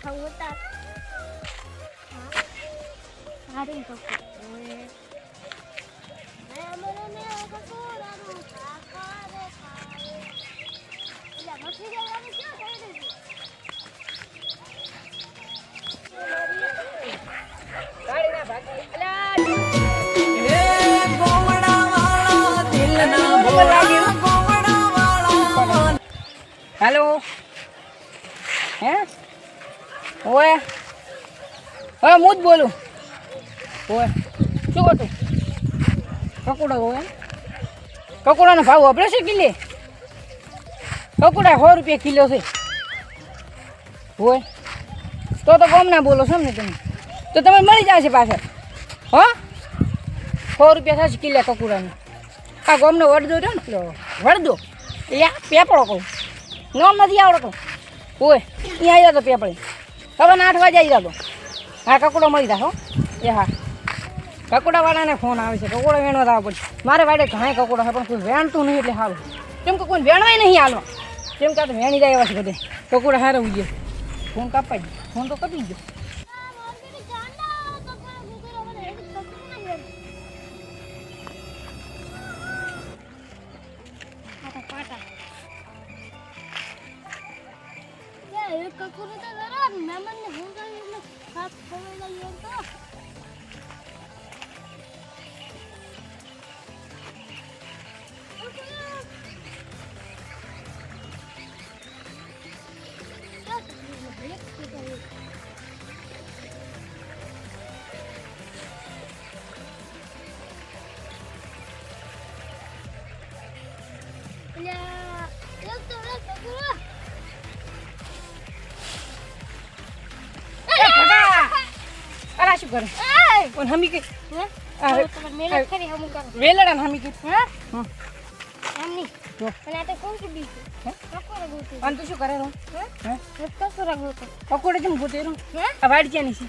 ખાવું હતા સારી કપૂર ઓએ મે મને મે કપૂરાનું સાકારે ખાય એટલે મસ્તી જવાનું ક્યાં થઈ રહ્યું હેલો હે ઓય. હવે હું જ બોલું. ઓય. શું કહું કકુડા હોય કકુડાનો ભાવ આપણે છે કિલે? કકુડા સો રૂપિયા કિલો છે. હોય તો તો ગમ ના બોલો છો ને તમે. તો તમે મળી જશે પાછળ. હો? સો રૂપિયા થશે કિલ્લા કકુડાના. આ ગમનો વડદો રહ્યો ને પેલો. વડદો? એ પેપડો કહું. નામ નથી આવડતો. ઓય, અહીંયા આવ્યા તો પેપડે. હવે આઠ વાગે આવી જતો હા, કકડો મળી જાય, હો. એ હા. કકડાવાળાને ફોન આવે છે. કકુડા વેણવા જવા પડશે. મારે વાડે ઘણા કકડો છે, પણ કોઈ વેણતું નહીં એટલે સારું કેમ કે કોઈ વેણવાય નહીં હાલવા કેમ કે આ તો વેણી જાય એવા છે બધે. કકુડા હારે ઉજે ફોન કાપાઈ ગયો. ફોન તો કપી ગયો. એ કરે. પણ હમી કે વેલડા ને હમી કે પકોડે કેમ ગોતે વાડી ક્યાંની છે.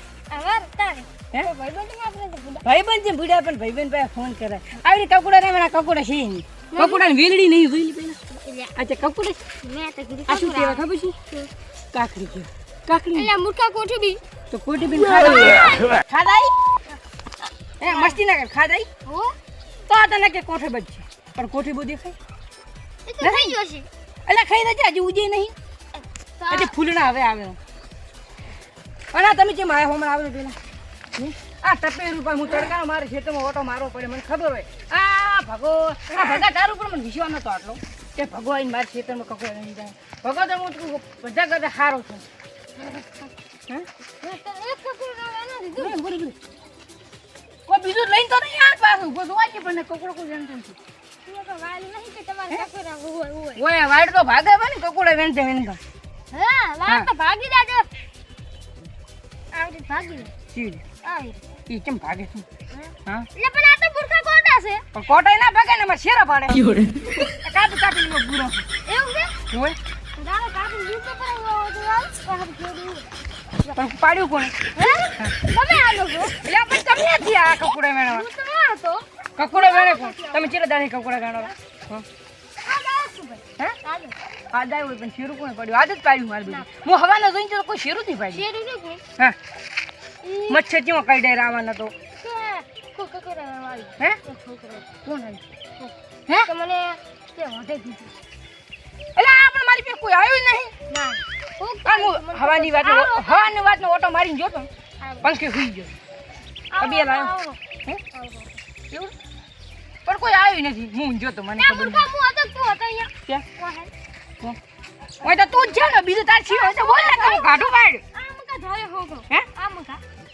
ભાઈબંધ છે ભૂડ્યા પણ ભાઈબંધ પાસે ફોન કરે આવી કકુડા ને કકુડા છે નહીં. કકુડા ને વેલડી નહીં જોઈ પેલા અચ્છા કકુડા આ શું કહેવાય ખબર છે? કાકડી કહેવાય. કાકડી. કોઠી બી તો કોટી બી ખાધા ખાડાઈ એ મસ્તી ના કર ખાડાઈ હો. તો આ તને કે કોઠે બજ પણ કોઠી બહુ દેખાય? એ તો થઈ ગયો છે. એટલે ખાઈ દે હજી ઉજે નહીં. હજી ફૂલણા હવે આવે. અને તમે જે આયા હમણાં આવ્યો પેલા? આ ટપે રૂપા હું તડકા મારે ખેતરમાં ઓટો મારવો પડે મને ખબર હોય. આ ભગો આ ભગા તારું પણ મને વિશ્વાસ નતો આટલો. કે ભગો આવીને મારા ખેતરમાં કકો નહીં જાય. ભગો તો હું બધા કરતા સારો છું. ના. કોઈ બીજું લઈને તો નહીં પાછું તો વાંચી પણ કકડો કોઈ હોય હોય ઓય વાડ તો ભાગે ને કકડો વેણતે વેણતા હા હા. વાલ તો ભાગી જાજો આવડી ભાગી ચીડ આવી ઈ કેમ ભાગે છે હા એટલે પણ આ તો કોટા છે પણ કોટાઈ ના ભાગે ને શેરા પાડે કાપી કાપી એમાં બુરો એવું છે હોય દાદા કાપી જીવ તો પર તો વાલ કાપી જોડી પણ પાડ્યું હે? તમે આલો છો એટલે આપણે તમને નથી આ કકુડા મેળવવા. આ કકુડા વેણે કોણ? તમે ચેલા દાડી કકુડા વેણો હા? આ દાદા શું ભાઈ. હે? આલો આ દાય હોય પણ શેરું કોને પડ્યું? આદત પાડ્યું મારે બધું. હું હવાના જોઈને તો કોઈ શેરું નહીં પાડ્યું. હા? મચ્છર કેવો કઈ ડેર આવવાના તો? હે? કોણ હે? મને તે હોટે દીધું. એટલે આ પણ મારી પાસે કોઈ આવ્યું નહીં. ના. હું હવાની વાત હવાની વાત ઓટો મારીને જોતો પંખે સુઈ ગયો. લાવ્યો. એવું પણ કોઈ આવ્યું નથી. હું જોતો મને ખબર મૂર્ખા હું હતો તું હતો અહીંયા. ક્યાં ઓય તો તું જ છે ને બીજું તાર છીઓ છે બોલ ને તમે કાઢું પાડ હે?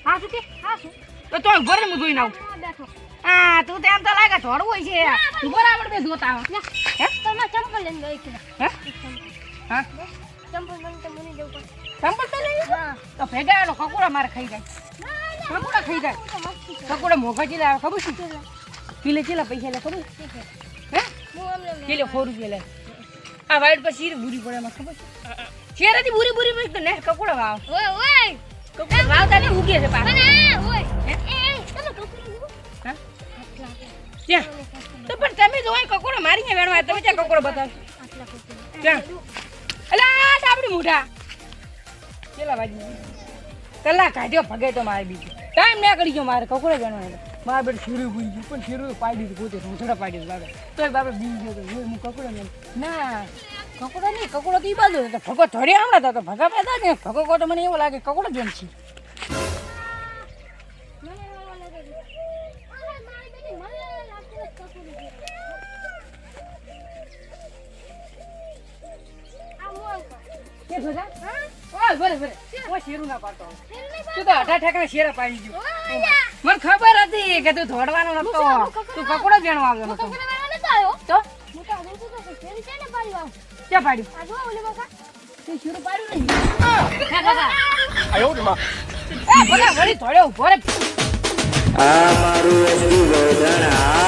હા શું કે? હા શું? તો તો ઘરે હું જોઈને આવું. હા તું તેમ તો લાગે થોડું હોય છે. બરાબર બે જોતા હે? તમે ચંપલ લઈને ગઈ કે હે? હા? જવું પડે તો ભેગા એનો કકોડા મારે ખાઈ જાય. ના ખાઈ જાય. કકુડા મોઘા ચીલા આવે ખબર છે? કિલે ચીલા પૈસા લે ખબર હે? હું સો રૂપિયા લે. આ વાઈટ પર શીર ભૂરી પડે એમાં ખબર શેરાથી બુરી બુરી પછી તો ને કકુડા વાવ. ઓય ઓય. કકુડા વાવતા ને ઉગે છે પાછા. ઓય. હે? કકડું તો પણ તમે જો કકોડો મારીને વેણવા તમે ક્યાં કકોડો બતાવો કકડું ક્યાં? અલા આ ડાબડી મુઢા. કેટલા વાગી કલાક કાઢ્યો ભગે તો મારે બીજું. ટાઈમ ના કરી ગયો મારે કકડો જાણો એટલે મારા બેટ શીરું ભૂલી ગયું પણ શીરું પાડી દીધું પોતે રોસડા પાડી દીધું બાબા તો બાબા બીજી ગયો તો હું કકડો ને ના કકડો નહીં કકડો તો એ બાજુ એટલે ભગો થોડી આવડે તો ભગા પેદા ને ભગો કહો તો મને એવું લાગે કકડો જેમ છે. કે બસ ભલે ભલે. કોઈ શેરું ના પાડતો તું તો અઢા ઠેકડા શેરા પાડી ગયો મને ખબર હતી કે તું ધોડવાનો નતો. તું કપડો પહેણવા નતો. આ મારું એસટી